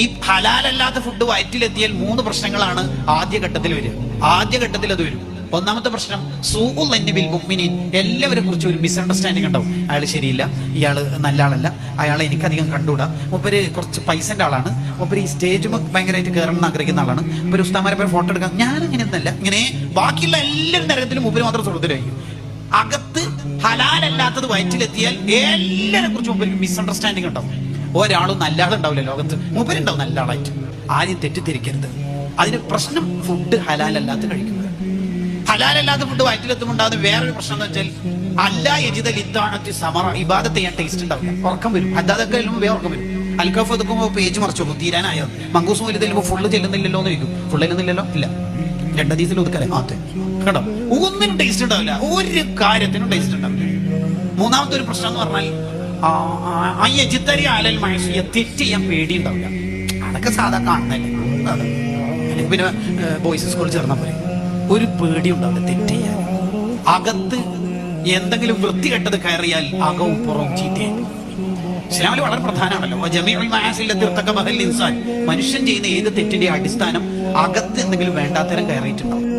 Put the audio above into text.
ഈ ഹലാലല്ലാത്ത ഫുഡ് വയറ്റിലെത്തിയാൽ മൂന്ന് പ്രശ്നങ്ങളാണ് ആദ്യഘട്ടത്തിൽ വരിക. ആദ്യഘട്ടത്തിൽ അത് വരും. ഒന്നാമത്തെ പ്രശ്നം സൂഉൽ എന്നിബിൽ മുഅ്മിനീൻ. എല്ലാവരെ കുറിച്ച് ഒരു മിസ്അണ്ടർസ്റ്റാൻഡിംഗ് ഉണ്ടാവും. അയാൾ ശരിയില്ല. ഇയാൾ നല്ല ആളല്ല അയാളെ എനിക്കധികം കണ്ടുകൂടാ. മുപ്പര് കുറച്ച് പൈസന്റെ ആളാണ്. മുപ്പര് ഈ സ്റ്റേജ് ഭയങ്കരമായിട്ട് കയറണം എന്ന് ആഗ്രഹിക്കുന്ന ആളാണ്. മൂപ്പര് ഉസ്താമാരെ പോയി ഫോട്ടോ എടുക്കാം ഞാൻ അങ്ങനെയൊന്നല്ല ഇങ്ങനെ ബാക്കിയുള്ള എല്ലാവരും നരകത്തിലും മുമ്പിൽ മാത്രം സുഹൃത്തിലായിരിക്കും അകത്ത് ഹലാലല്ലാത്തത് വയറ്റിലെത്തിയാൽ എല്ലാരെ കുറിച്ച് മുമ്പ് മിസ്അണ്ടർസ്റ്റാൻഡിംഗ് ഉണ്ടാവും. ഒരാളും നല്ല ആളുണ്ടാവില്ല ലോകത്ത്. മൂപ്പരുണ്ടാവും നല്ല ആളായിട്ട് ആരും തെറ്റിദ്ധരിക്കരുത്. അതിന് പ്രശ്നം ഫുഡ് ഹലാലല്ലാത്ത കഴിക്കുന്നത്. ഹലാലല്ലാത്ത ഫുഡ് വയറ്റിലെത്തുമ്പോൾ ഉണ്ടാകുന്ന വേറൊരു പ്രശ്നം എന്ന് വെച്ചാൽ അല്ല എജിത ലിത്താണത്തി സമറ. ഇബാദത്ത് ചെയ്യാൻ ടേസ്റ്റ് ഉണ്ടാവില്ല. ഉറക്കം വരും. അല്ലാതൊക്കെ ചെല്ലുമ്പോൾ വേറെ ഉറക്കം വരും. അൽക്കഫ് ഒതുക്കുമ്പോൾ പേജ് മറച്ചു പോകും തീരാനായോ? മങ്കൂസ് പോലും ചെല്ലുമ്പോൾ ഫുള്ള് ചെല്ലുന്നില്ലല്ലോ എന്ന് ചോദിക്കും. ഫുള്ള് ചെല്ലുന്നില്ലല്ലോ? ഇല്ല. രണ്ടാം ദിവസം ഒതുക്കാലേ അതെ. കേട്ടോ ഒന്നിനും ടേസ്റ്റ് ഉണ്ടാവില്ല. ഒരു കാര്യത്തിനും ടേസ്റ്റ് ഉണ്ടാവില്ല. മൂന്നാമത്തെ ഒരു പ്രശ്നം എന്ന് പറഞ്ഞാൽ ആ ആലൽ മഹസിയ തെറ്റ് ചെയ്യാൻ പേടി ഉണ്ടാവില്ല അതൊക്കെ സാധാ കാണുന്നല്ലേ അല്ലെങ്കിൽ പിന്നെ ബോയ്സ് സ്കൂളിൽ ചേർന്ന പോലെ ഒരു പേടി ഉണ്ടാവില്ല തെറ്റ് ചെയ്യാൻ. അകത്ത് എന്തെങ്കിലും വൃത്തികെട്ടത് കയറിയാൽ അകവും പുറവും ചീത്തയായി. ഇസ്ലാമിൽ വളരെ പ്രധാനമാണല്ലോ. ജമീഉൽ മഹാസിലെ തീർത്തക്ക ബഹൽ ഇൻസാൻ. മനുഷ്യൻ ചെയ്യുന്ന ഏത് തെറ്റിന്റെ അടിസ്ഥാനം അകത്ത് എന്തെങ്കിലും വേണ്ടാത്തരം കയറിയിട്ടുണ്ടാവും.